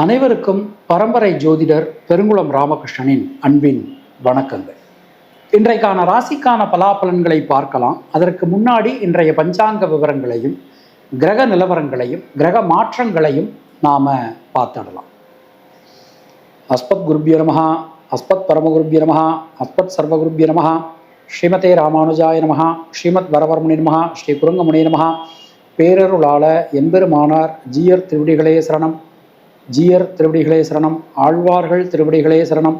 அனைவருக்கும் பரம்பரை ஜோதிடர் பெருங்குளம் ராமகிருஷ்ணனின் அன்பின் வணக்கங்கள். இன்றைக்கான ராசிக்கான பலாபலன்களை பார்க்கலாம். அதற்கு முன்னாடி இன்றைய பஞ்சாங்க விவரங்களையும் கிரக நிலவரங்களையும் கிரக மாற்றங்களையும் நாம பார்த்துடலாம். அஸ்பத் குருபிய நமஹா அஸ்பத் பரமகுருபிய நமஹா அஸ்பத் சர்வகுருபிய நமஹா ஸ்ரீமதே ராமானுஜாய நமஹா ஸ்ரீமத் வரவர்முனி நமஹா ஸ்ரீ குருங்கமுனி நமஹா பேரருளாள எம்பெருமானார் ஜீயர் திருவடிகளே சரணம். ஜீயர் திருவடிகளே சரணம் ஆழ்வார்கள் திருவடிகளே சரணம்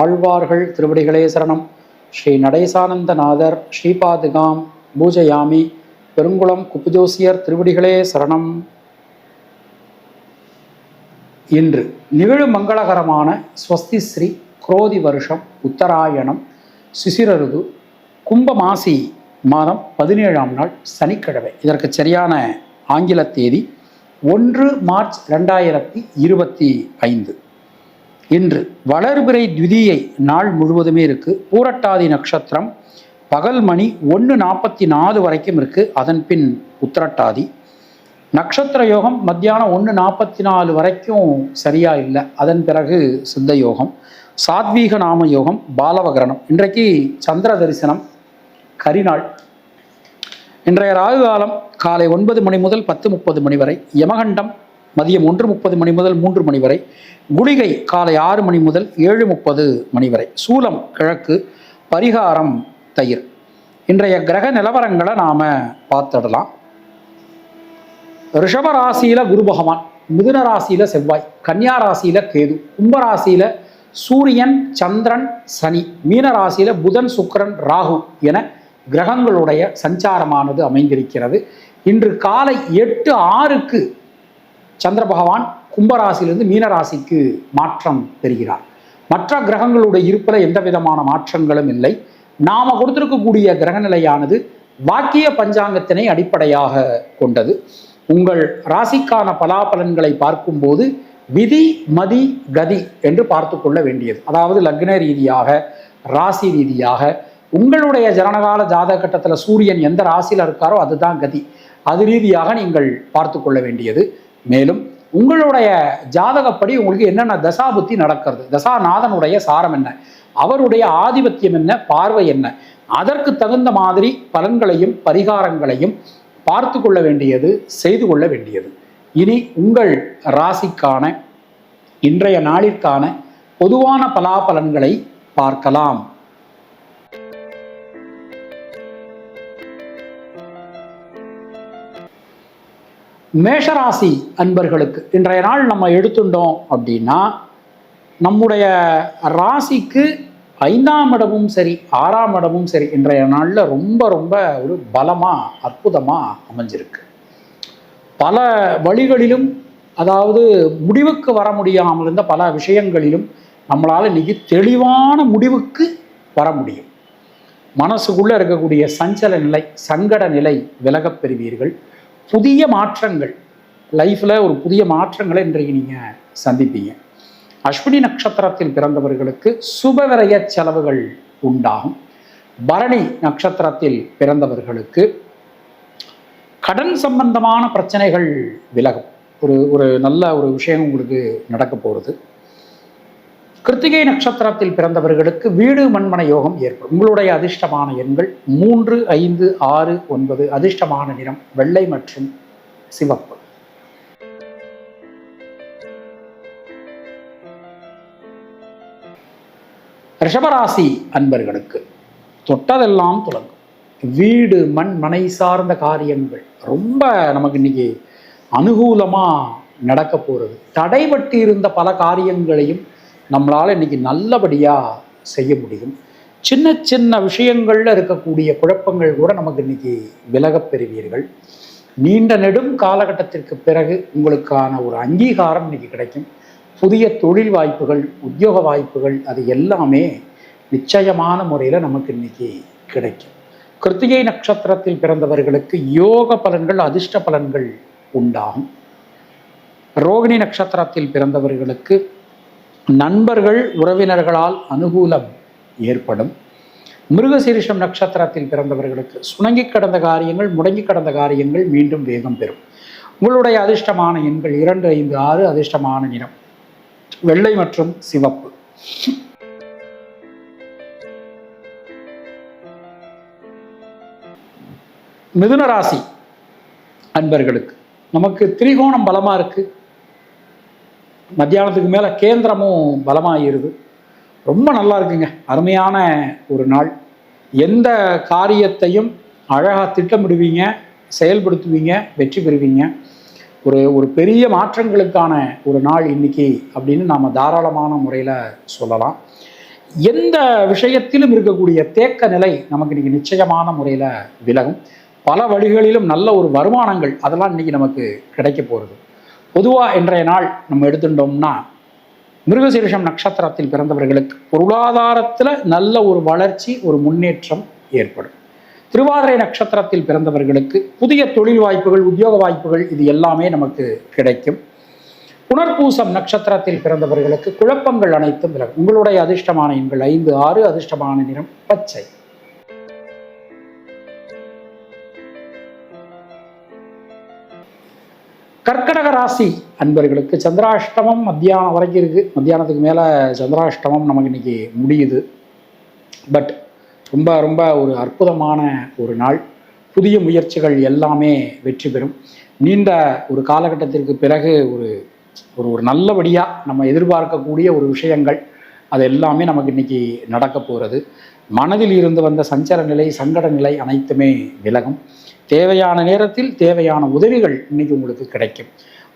ஆழ்வார்கள் திருவடிகளே சரணம். ஸ்ரீ நடேசானந்தநாதர் ஸ்ரீபாதுகாம் பூஜயாமி பெருங்குளம் குப்புஜோசியர் திருவடிகளே சரணம். இன்று நிகழு மங்களகரமான ஸ்வஸ்தி ஸ்ரீ குரோதி வருஷம் உத்தராயணம் சிசிரருது கும்பமாசி மாதம் பதினேழாம் நாள் சனிக்கிழமை. இதற்கு சரியான ஆங்கில தேதி ஒன்று மார்ச் ரெண்டாயிரத்தி இருபத்தி ஐந்து. இன்று வளர்பிறை திதியை நாள் முழுவதுமே இருக்குது பூரட்டாதி நட்சத்திரம் பகல் மணி ஒன்று நாற்பத்தி நாலு வரைக்கும் இருக்கு. அதன் பின் உத்திரட்டாதி. நட்சத்திர யோகம் மத்தியானம் ஒன்று நாற்பத்தி நாலு வரைக்கும் சரியாக இல்லை. அதன் பிறகு சித்த யோகம் சாத்வீக நாம யோகம் பாலவகரணம். இன்றைக்கு சந்திர தரிசனம் கரிநாள். இன்றைய ராகு காலம் காலை ஒன்பது மணி முதல் பத்து முப்பது மணி வரை யமகண்டம் மதியம் ஒன்று முப்பது மணி முதல் மூன்று மணி வரை குளிகை காலை ஆறு மணி முதல் ஏழு முப்பது மணி வரை. சூலம் கிழக்கு பரிகாரம் தயிர். இன்றைய கிரக நிலவரங்களை நாம் பார்த்துடலாம். ரிஷபராசியில் குரு பகவான் மிதுன ராசியில் செவ்வாய் கன்னியா ராசியில் கேது கும்பராசியில் சூரியன் சந்திரன் சனி மீன ராசியில் புதன் சுக்கிரன் ராகு என கிரகங்களுடைய சஞ்சாரமானது அமைந்திருக்கிறது. இன்று காலை எட்டு ஆறுக்கு சந்திர பகவான் கும்பராசியிலிருந்து மீனராசிக்கு மாற்றம் பெறுகிறார். மற்ற கிரகங்களுடைய இருப்பில் எந்த விதமான மாற்றங்களும் இல்லை. நாம கொடுத்திருக்கக்கூடிய கிரகநிலையானது வாக்கிய பஞ்சாங்கத்தினை அடிப்படையாக கொண்டது. உங்கள் ராசிக்கான பலாபலன்களை பார்க்கும்போது விதி மதி கதி என்று பார்த்து கொள்ள வேண்டியது. அதாவது லக்ன ரீதியாக ராசி ரீதியாக உங்களுடைய ஜனனகால ஜாதக கட்டத்தில் சூரியன் எந்த ராசியில் இருக்காரோ அதுதான் கதி. அது ரீதியாக நீங்கள் பார்த்து கொள்ள வேண்டியது. மேலும் உங்களுடைய ஜாதகப்படி உங்களுக்கு என்னென்ன தசாபுத்தி நடக்கிறது? தசாநாதனுடைய சாரம் என்ன? அவருடைய ஆதிபத்தியம் என்ன? பார்வை என்ன? அதற்கு தகுந்த மாதிரி பலன்களையும் பரிகாரங்களையும் பார்த்து கொள்ள வேண்டியது செய்து கொள்ள வேண்டியது. இனி உங்கள் ராசிக்கான இன்றைய நாளிற்கான பொதுவான பலாபலன்களை பார்க்கலாம். மேஷராசி அன்பர்களுக்கு இன்றைய நாள் நம்ம எடுத்துட்டோம் அப்படின்னா நம்முடைய ராசிக்கு ஐந்தாம் இடமும் சரி ஆறாம் இடமும் சரி இன்றைய நாளில் ரொம்ப ரொம்ப ஒரு பலமாக அற்புதமாக அமைஞ்சிருக்கு. பல வழிகளிலும் அதாவது முடிவுக்கு வர முடியாமல் இருந்த பல விஷயங்களிலும் நம்மளால் இன்னைக்கு தெளிவான முடிவுக்கு வர முடியும். மனசுக்குள்ளே இருக்கக்கூடிய சஞ்சல நிலை சங்கட நிலை விலகப் பெறுவீர்கள். புதிய மாற்றங்கள். லைஃப்பில் ஒரு புதிய மாற்றங்களை இன்றைக்கு நீங்கள் சந்திப்பீங்க. அஸ்வினி நட்சத்திரத்தில் பிறந்தவர்களுக்கு சுபவிரய செலவுகள் உண்டாகும். பரணி நட்சத்திரத்தில் பிறந்தவர்களுக்கு கடன் சம்பந்தமான பிரச்சனைகள் விலகும். ஒரு ஒரு நல்ல ஒரு விஷயம் உங்களுக்கு நடக்க போகிறது கிருத்திகை நட்சத்திரத்தில் பிறந்தவர்களுக்கு வீடு மண்மனை யோகம் ஏற்படும். உங்களுடைய அதிர்ஷ்டமான எண்கள் மூன்று ஐந்து ஆறு ஒன்பது அதிர்ஷ்டமான நிறம் வெள்ளை மற்றும் சிவப்பு. ரிஷபராசி அன்பர்களுக்கு தொட்டதெல்லாம் தொடங்கும். வீடு மண் மனை சார்ந்த காரியங்கள் ரொம்ப நமக்கு இன்னைக்கு அனுகூலமாக நடக்க போகிறது தடைபட்டு இருந்த பல காரியங்களையும் நம்மளால் இன்றைக்கி நல்லபடியாக செய்ய முடியும். சின்ன சின்ன விஷயங்களில் இருக்கக்கூடிய குழப்பங்கள் கூட நமக்கு இன்றைக்கி விலகப் பெறுவீர்கள். நீண்ட நெடும் காலகட்டத்திற்கு பிறகு உங்களுக்கான ஒரு அங்கீகாரம் இன்றைக்கி கிடைக்கும். புதிய தொழில் வாய்ப்புகள் உத்தியோக வாய்ப்புகள் அது எல்லாமே நிச்சயமான முறையில் நமக்கு இன்றைக்கி கிடைக்கும். கிருத்திகை நட்சத்திரத்தில் பிறந்தவர்களுக்கு யோக பலன்கள் அதிர்ஷ்ட பலன்கள் உண்டாகும். ரோகிணி நட்சத்திரத்தில் பிறந்தவர்களுக்கு நண்பர்கள் உறவினர்களால் அனுகூலம் ஏற்படும். மிருகசீரிஷம் நட்சத்திரத்தில் பிறந்தவர்களுக்கு சுணங்கி கடந்த காரியங்கள் முடங்கி கடந்த காரியங்கள் மீண்டும் வேகம் பெறும். உங்களுடைய அதிர்ஷ்டமான எண்கள் இரண்டு ஐந்து ஆறு அதிர்ஷ்டமான நிறம். வெள்ளை மற்றும் சிவப்பு. மிதுன ராசி அன்பர்களுக்கு நமக்கு திரிகோணம் பலமாக இருக்கு. மத்தியானத்துக்கு மேலே கேந்திரமும் பலமாகிடுது ரொம்ப நல்லா இருக்குங்க. அருமையான ஒரு நாள். எந்த காரியத்தையும் அழகாக திட்டமிடுவீங்க செயல்படுத்துவீங்க வெற்றி பெறுவீங்க. ஒரு ஒரு பெரிய மாற்றங்களுக்கான ஒரு நாள் இன்னைக்கு அப்படின்னு நாம் தாராளமான முறையில் சொல்லலாம். எந்த விஷயத்திலும் இருக்கக்கூடிய தேக்க நிலை நமக்கு இன்னைக்கு நிச்சயமான முறையில் விலகும். பல வழிகளிலும் நல்ல ஒரு வருமானங்கள் அதெல்லாம் இன்னைக்கு நமக்கு கிடைக்க போகிறது பொதுவாக இன்றைய நாள் நம்ம எடுத்துட்டோம்னா மிருகசீரிஷம் நட்சத்திரத்தில் பிறந்தவர்களுக்கு பொருளாதாரத்தில் நல்ல ஒரு வளர்ச்சி ஒரு முன்னேற்றம் ஏற்படும். திருவாதிரை நட்சத்திரத்தில் பிறந்தவர்களுக்கு புதிய தொழில் வாய்ப்புகள் உத்தியோக வாய்ப்புகள் இது எல்லாமே நமக்கு கிடைக்கும். புனர்பூசம் நட்சத்திரத்தில் பிறந்தவர்களுக்கு குழப்பங்கள் அனைத்தும் விலகும். உங்களுடைய அதிர்ஷ்டமான எண்கள் ஐந்து ஆறு அதிர்ஷ்டமான நிறம் பச்சை. கர்க்கடக ராசி அன்பர்களுக்கு சந்திராஷ்டமம் மத்தியானம் வரைக்கும் இருக்குது மத்தியானத்துக்கு மேலே சந்திராஷ்டமம் நமக்கு இன்றைக்கி முடியுது. பட் ரொம்ப ரொம்ப ஒரு அற்புதமான ஒரு நாள். புதிய முயற்சிகள் எல்லாமே வெற்றி பெறும். நீண்ட ஒரு காலகட்டத்திற்கு பிறகு ஒரு ஒரு ஒரு நல்லபடியாக நம்ம எதிர்பார்க்கக்கூடிய ஒரு விஷயங்கள் அது எல்லாமே நமக்கு இன்னைக்கு நடக்க போகிறது மனதில் இருந்து வந்த சஞ்சல நிலை சங்கட நிலை அனைத்துமே விலகும். தேவையான நேரத்தில் தேவையான உதவிகள் இன்னைக்கு உங்களுக்கு கிடைக்கும்.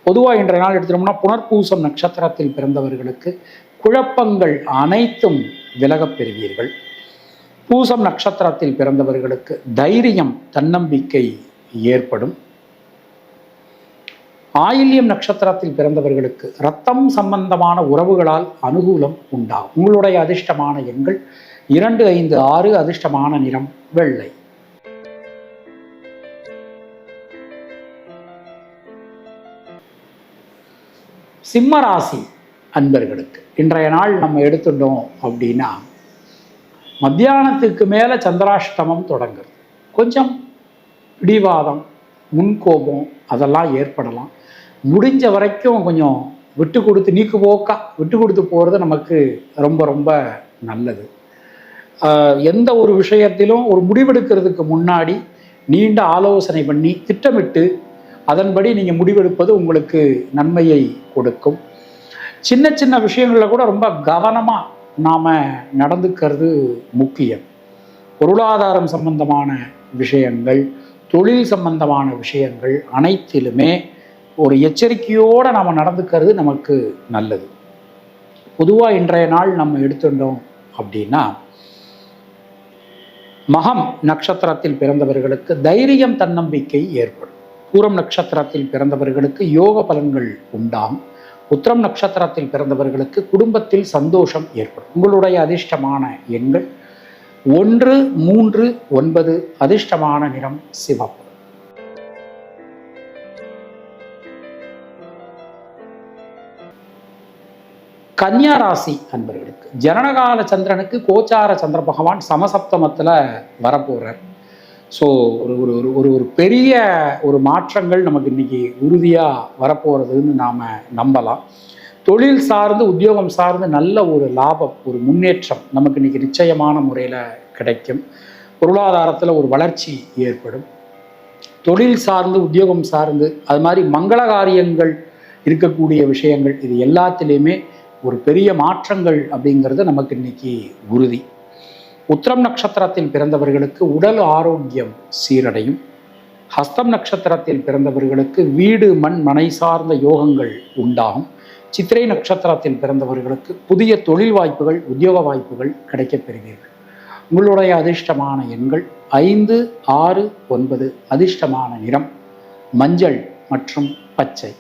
பொதுவாக இன்றைய நாள் எடுத்துட்டோம்னா புனர்பூசம் நட்சத்திரத்தில் பிறந்தவர்களுக்கு குழப்பங்கள் அனைத்தும் விலகப் பெறுவீர்கள். பூசம் நட்சத்திரத்தில் பிறந்தவர்களுக்கு தைரியம் தன்னம்பிக்கை ஏற்படும். ஆயில்யம் நட்சத்திரத்தில் பிறந்தவர்களுக்கு ரத்தம் சம்பந்தமான உறவுகளால் அனுகூலம் உண்டாகும். உங்களுடைய அதிர்ஷ்டமான எண்கள் இரண்டு ஐந்து ஆறு அதிர்ஷ்டமான நிறம் வெள்ளை. சிம்ம ராசி அன்பர்களுக்கு இன்றைய நாள் நம்ம எடுத்துட்டோம் அப்படின்னா மத்தியானத்துக்கு மேலே சந்திராஷ்டமம் தொடங்குது கொஞ்சம் பிடிவாதம் முன்கோபம் அதெல்லாம் ஏற்படலாம். முடிஞ்ச வரைக்கும் கொஞ்சம் விட்டு கொடுத்து நீக்கு போக்கா விட்டு கொடுத்து போகிறது நமக்கு ரொம்ப ரொம்ப நல்லது. எந்த ஒரு விஷயத்திலும் ஒரு முடிவெடுக்கிறதுக்கு முன்னாடி நீண்ட ஆலோசனை பண்ணி திட்டமிட்டு அதன்படி நீங்கள் முடிவெடுப்பது உங்களுக்கு நன்மையை கொடுக்கும். சின்ன சின்ன விஷயங்களில் கூட ரொம்ப கவனமாக நாம் நடந்துக்கிறது முக்கியம். பொருளாதாரம் சம்பந்தமான விஷயங்கள் தொழில் சம்பந்தமான விஷயங்கள் அனைத்திலுமே ஒரு எச்சரிக்கையோடு நாம் நடந்துக்கிறது நமக்கு நல்லது. பொதுவாக இன்றைய நாள் நம்ம எடுத்துட்டோம் அப்படின்னா மகம் நட்சத்திரத்தில் பிறந்தவர்களுக்கு தைரியம் தன்னம்பிக்கை ஏற்படும். பூரம் நட்சத்திரத்தில் பிறந்தவர்களுக்கு யோக பலன்கள் உண்டாம் உத்திரம் நட்சத்திரத்தில் பிறந்தவர்களுக்கு குடும்பத்தில் சந்தோஷம் ஏற்படும். உங்களுடைய அதிர்ஷ்டமான எண்கள் ஒன்று மூன்று ஒன்பது அதிர்ஷ்டமான நிறம் சிவப்பு. கன்னியா ராசி அன்பர்களுக்கு ஜனனகால சந்திரனுக்கு கோச்சார சந்திர பகவான் சமசப்தமத்தில் வரப்போகிறார் ஸோ ஒரு ஒரு ஒரு ஒரு ஒரு பெரிய ஒரு மாற்றங்கள் நமக்கு இன்னைக்கு உறுதியாக வரப்போகிறதுன்னு நாம் நம்பலாம். தொழில் சார்ந்து உத்தியோகம் சார்ந்து நல்ல ஒரு லாபம் ஒரு முன்னேற்றம் நமக்கு இன்னைக்கு நிச்சயமான முறையில் கிடைக்கும். பொருளாதாரத்தில் ஒரு வளர்ச்சி ஏற்படும். தொழில் சார்ந்து உத்தியோகம் சார்ந்து அது மாதிரி மங்கள காரியங்கள் இருக்கக்கூடிய விஷயங்கள் இது எல்லாத்துலேயுமே ஒரு பெரிய மாற்றங்கள் அப்படிங்கிறது நமக்கு இன்னைக்கு உறுதி. உத்திரம் நட்சத்திரத்தில் பிறந்தவர்களுக்கு உடல் ஆரோக்கியம் சீரடையும். ஹஸ்தம் நட்சத்திரத்தில் பிறந்தவர்களுக்கு வீடு மண் மனை சார்ந்த யோகங்கள் உண்டாகும். சித்திரை நட்சத்திரத்தில் பிறந்தவர்களுக்கு புதிய தொழில் வாய்ப்புகள் உத்தியோக வாய்ப்புகள் கிடைக்கப் பெறுவீர்கள். உங்களுடைய அதிர்ஷ்டமான எண்கள் ஐந்து ஆறு ஒன்பது அதிர்ஷ்டமான நிறம் மஞ்சள் மற்றும் பச்சை.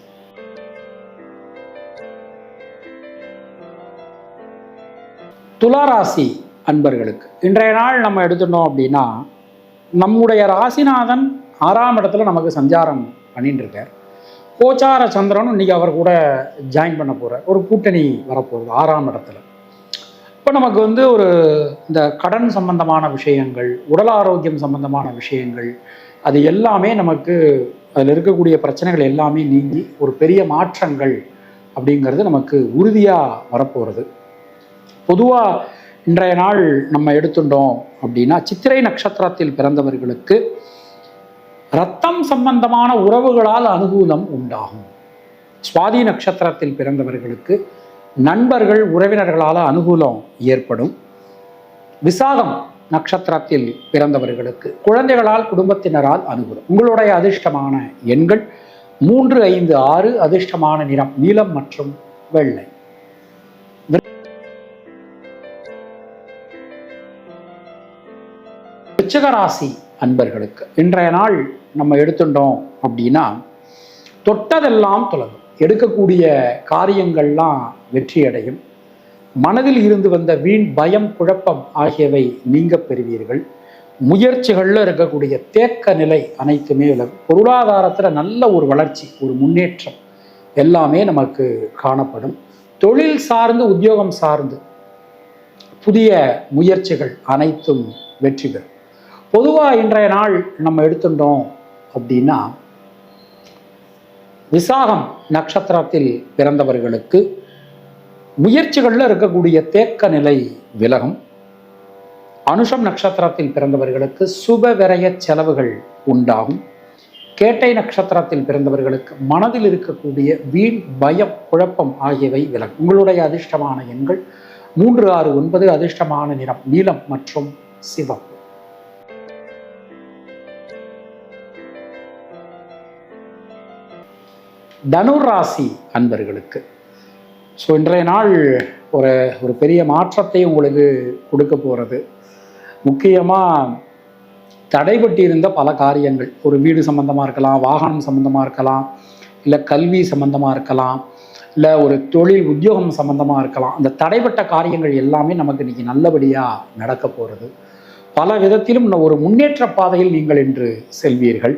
துளாராசி அன்பர்களுக்கு. இன்றைய நாள் நம்ம எடுத்துட்டோம் அப்படின்னா நம்முடைய ராசிநாதன் ஆறாம் இடத்துல நமக்கு சஞ்சாரம் பண்ணிட்டு இருக்கார் கோச்சார சந்திரனும் இன்னைக்கு அவர் கூட ஜாயின் பண்ண போகிறார் ஒரு கூட்டணி வரப்போகுது ஆறாம் இடத்துல. இப்போ நமக்கு வந்து ஒரு இந்த கடன் சம்பந்தமான விஷயங்கள் உடல் ஆரோக்கியம் சம்பந்தமான விஷயங்கள் அது எல்லாமே நமக்கு அதில் இருக்கக்கூடிய பிரச்சனைகள் எல்லாமே நீங்கி ஒரு பெரிய மாற்றங்கள் அப்படிங்கிறது நமக்கு உறுதியாக வரப்போகிறது பொதுவாக இன்றைய நாள் நம்ம எடுத்துட்டோம் அப்படின்னா சித்திரை நட்சத்திரத்தில் பிறந்தவர்களுக்கு ரத்தம் சம்பந்தமான உறவுகளால் அனுகூலம் உண்டாகும். சுவாதி நட்சத்திரத்தில் பிறந்தவர்களுக்கு நண்பர்கள் உறவினர்களால் அனுகூலம் ஏற்படும். விசாகம் நட்சத்திரத்தில் பிறந்தவர்களுக்கு குழந்தைகளால் குடும்பத்தினரால் அனுகூலம். உங்களுடைய அதிர்ஷ்டமான எண்கள் மூன்று ஐந்து ஆறு அதிர்ஷ்டமான நிறம் நீலம் மற்றும் வெள்ளை. விருச்சிகராசி அன்பர்களுக்கு இன்றைய நாள் நம்ம எடுத்துட்டோம் அப்படின்னா தொட்டதெல்லாம் தொடங்கும் எடுக்கக்கூடிய காரியங்கள்லாம் வெற்றியடையும். மனதில் இருந்து வந்த வீண் பயம் குழப்பம் ஆகியவை நீங்க பெறுவீர்கள். முயற்சிகளில் இருக்கக்கூடிய தேக்க நிலை அனைத்துமே விலகும். பொருளாதாரத்தில் நல்ல ஒரு வளர்ச்சி ஒரு முன்னேற்றம் எல்லாமே நமக்கு காணப்படும். தொழில் சார்ந்து உத்தியோகம் சார்ந்து புதிய முயற்சிகள் அனைத்தும் வெற்றி பெறும். பொதுவாக இன்றைய நாள் நம்ம எடுத்துட்டோம் அப்படின்னா விசாகம் நட்சத்திரத்தில் பிறந்தவர்களுக்கு முயற்சிகளில் இருக்கக்கூடிய தேக்க நிலை விலகும். அனுஷம் நட்சத்திரத்தில் பிறந்தவர்களுக்கு சுப விரய செலவுகள் உண்டாகும். கேட்டை நட்சத்திரத்தில் பிறந்தவர்களுக்கு மனதில் இருக்கக்கூடிய வீண் பயம் குழப்பம் ஆகியவை விலகும். உங்களுடைய அதிர்ஷ்டமான எண்கள் மூன்று ஆறு ஒன்பது அதிர்ஷ்டமான நிறம் நீலம் மற்றும் சிவம் தனுராசி அன்பர்களுக்கு. ஸோ இன்றைய நாள் ஒரு ஒரு பெரிய மாற்றத்தை உங்களுக்கு கொடுக்க போகிறது. முக்கியமாக தடைபட்டு இருந்த பல காரியங்கள். ஒரு வீடு சம்மந்தமாக இருக்கலாம் வாகனம் சம்மந்தமாக இருக்கலாம் இல்லை கல்வி சம்மந்தமாக இருக்கலாம் இல்லை ஒரு தொழில் உத்தியோகம் சம்மந்தமாக இருக்கலாம். அந்த தடைப்பட்ட காரியங்கள் எல்லாமே நமக்கு இன்றைக்கி நல்லபடியாக நடக்க போகிறது. பல விதத்திலும் ஒரு முன்னேற்ற பாதையில் நீங்கள் இன்று செல்வீர்கள்.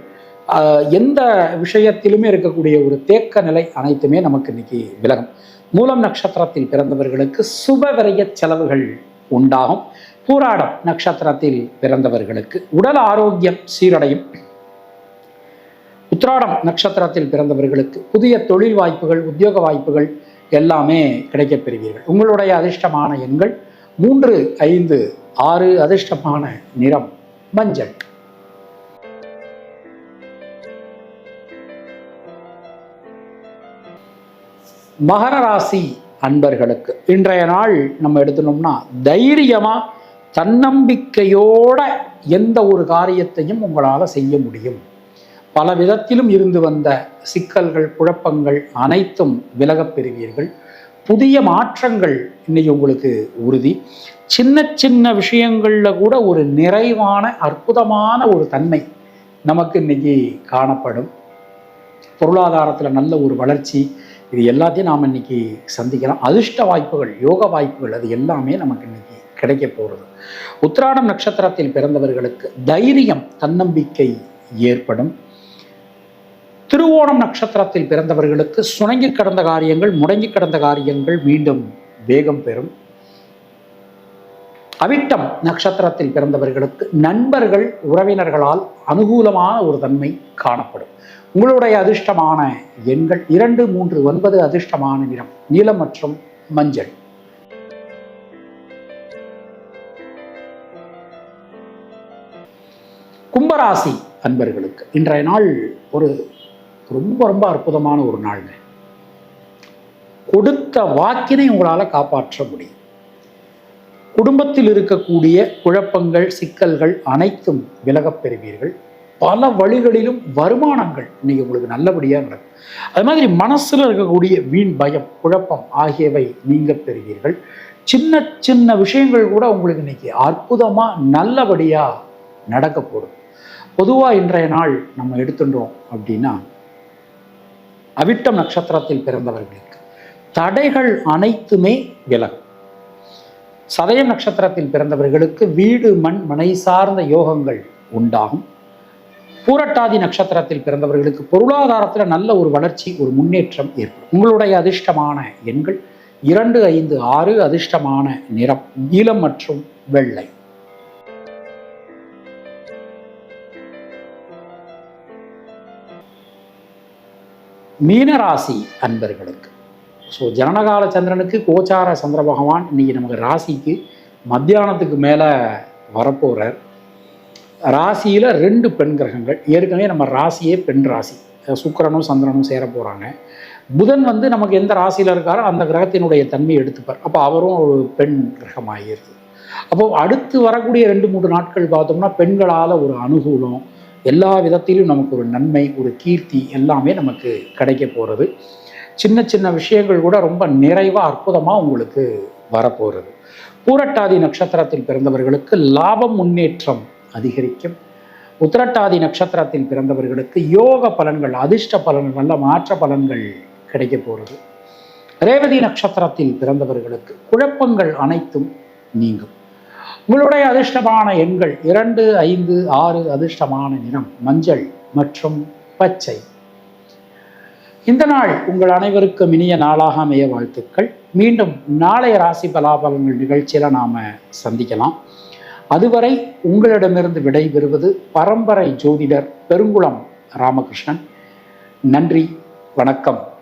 எந்த விஷயத்திலுமே இருக்கக்கூடிய ஒரு தேக்க நிலை அனைத்துமே நமக்கு இன்னைக்கு விலகும். மூலம் நட்சத்திரத்தில் பிறந்தவர்களுக்கு சுப செலவுகள் உண்டாகும். பூராடம் நட்சத்திரத்தில் பிறந்தவர்களுக்கு உடல் ஆரோக்கியம் சீரடையும். உத்ராடம் நட்சத்திரத்தில் பிறந்தவர்களுக்கு புதிய தொழில் வாய்ப்புகள் உத்தியோக வாய்ப்புகள் எல்லாமே கிடைக்கப் பெறுவீர்கள் உங்களுடைய அதிர்ஷ்டமான எண்கள் மூன்று ஐந்து ஆறு அதிர்ஷ்டமான நிறம் மஞ்சள். மகர ராசி அன்பர்களுக்கு இன்றைய நாள் நம்ம எடுத்துனோம்னா தைரியமாக தன்னம்பிக்கையோட எந்த ஒரு காரியத்தையும் உங்களால் செய்ய முடியும். பல விதத்திலும் இருந்து வந்த சிக்கல்கள் குழப்பங்கள் அனைத்தும் விலகப் பெறுவீர்கள். புதிய மாற்றங்கள் இன்னைக்கு உங்களுக்கு உறுதி. சின்ன சின்ன விஷயங்களில் கூட ஒரு நிறைவான அற்புதமான ஒரு தன்மை நமக்கு இன்னைக்கு காணப்படும். பொருளாதாரத்தில் நல்ல ஒரு வளர்ச்சி இது எல்லாத்தையும் நாம் இன்றைக்கி சந்திக்கலாம். அதிர்ஷ்ட வாய்ப்புகள் யோக வாய்ப்புகள் அது எல்லாமே நமக்கு இன்றைக்கி கிடைக்க போகிறது உத்திராடம் நட்சத்திரத்தில் பிறந்தவர்களுக்கு தைரியம் தன்னம்பிக்கை ஏற்படும். திருவோணம் நட்சத்திரத்தில் பிறந்தவர்களுக்கு சுணங்கி கடந்த காரியங்கள் முடங்கி கடந்த காரியங்கள் மீண்டும் வேகம் பெறும். அவிட்டம் நட்சத்திரத்தில் பிறந்தவர்களுக்கு நண்பர்கள் உறவினர்களால் அனுகூலமான ஒரு தன்மை காணப்படும். உங்களுடைய அதிர்ஷ்டமான எண்கள் இரண்டு மூன்று ஒன்பது அதிர்ஷ்டமான நிறம் நீலம் மற்றும் மஞ்சள். கும்பராசி அன்பர்களுக்கு இன்றைய நாள் ஒரு ரொம்ப ரொம்ப அற்புதமான ஒரு நாள்ங்க. கொடுத்த வாக்கினை உங்களால் காப்பாற்ற முடியும். குடும்பத்தில் இருக்கக்கூடிய குழப்பங்கள் சிக்கல்கள் அனைத்தும் விலகப் பெறுவீர்கள். பல வழிகளிலும் வருமானங்கள் இன்னைக்கு உங்களுக்கு நல்லபடியாக நடக்கும். அது மாதிரி மனசில் இருக்கக்கூடிய வீண் பயம் குழப்பம் ஆகியவை நீங்க பெறுவீர்கள். சின்ன சின்ன விஷயங்கள் கூட உங்களுக்கு இன்னைக்கு அற்புதமாக நல்லபடியாக நடக்க போடும் பொதுவாக இன்றைய நாள் நம்ம எடுத்துட்டோம் அப்படின்னா அவிட்டம் நட்சத்திரத்தில் பிறந்தவர்களுக்கு. தடைகள் அனைத்துமே விலகும். சதயம் நட்சத்திரத்தில் பிறந்தவர்களுக்கு வீடு மண் மனை சார்ந்த யோகங்கள் உண்டாகும். பூரட்டாதி நட்சத்திரத்தில் பிறந்தவர்களுக்கு பொருளாதாரத்தில் நல்ல ஒரு வளர்ச்சி ஒரு முன்னேற்றம் ஏற்படும். உங்களுடைய அதிர்ஷ்டமான எண்கள் இரண்டு ஐந்து ஆறு அதிர்ஷ்டமான நிறம் நீலம் மற்றும் வெள்ளை. மீனராசி அன்பர்களுக்கு ஸோ ஜனனகால சந்திரனுக்கு கோச்சார சந்திர பகவான் இன்றைக்கி நமக்கு ராசிக்கு மத்தியானத்துக்கு மேலே வரப்போகிறார் ராசியில் ரெண்டு பெண் கிரகங்கள் ஏற்கனவே நம்ம ராசியே பெண் ராசி. சுக்கிரனும் சந்திரனும் சேர போகிறாங்க புதன் வந்து நமக்கு எந்த ராசியில் இருக்காரோ அந்த கிரகத்தினுடைய தன்மையை எடுத்துப்பார். அப்போ அவரும் ஒரு பெண் கிரகமாகிருது அப்போ அடுத்து வரக்கூடிய ரெண்டு மூன்று நாட்கள் பார்த்தோம்னா பெண்களால் ஒரு அனுகூலம் எல்லா விதத்திலும் நமக்கு ஒரு நன்மை ஒரு கீர்த்தி எல்லாமே நமக்கு கிடைக்க போகிறது சின்ன சின்ன விஷயங்கள் கூட ரொம்ப நிறைவாக அற்புதமாக உங்களுக்கு வரப்போகிறது பூரட்டாதி நட்சத்திரத்தில் பிறந்தவர்களுக்கு லாபம் முன்னேற்றம் அதிகரிக்கும். உத்திரட்டாதி நட்சத்திரத்தில் பிறந்தவர்களுக்கு யோக பலன்கள் அதிர்ஷ்ட பலன்கள் நல்ல மாற்ற பலன்கள் கிடைக்க போகிறது ரேவதி நட்சத்திரத்தில் பிறந்தவர்களுக்கு குழப்பங்கள் அனைத்தும் நீங்கும். உங்களுடைய அதிர்ஷ்டமான எண்கள் இரண்டு ஐந்து ஆறு அதிர்ஷ்டமான நிறம் மஞ்சள் மற்றும் பச்சை. இந்த நாள் உங்கள் அனைவருக்கும் இனிய நாளாக அமைய வாழ்த்துக்கள். மீண்டும் நாளைய ராசி பலாபலங்கள் நிகழ்ச்சியில் நாம் சந்திக்கலாம். அதுவரை உங்களிடமிருந்து விடைபெறுவது பரம்பரை ஜோதிடர் பெருங்குளம் ராமகிருஷ்ணன். நன்றி வணக்கம்.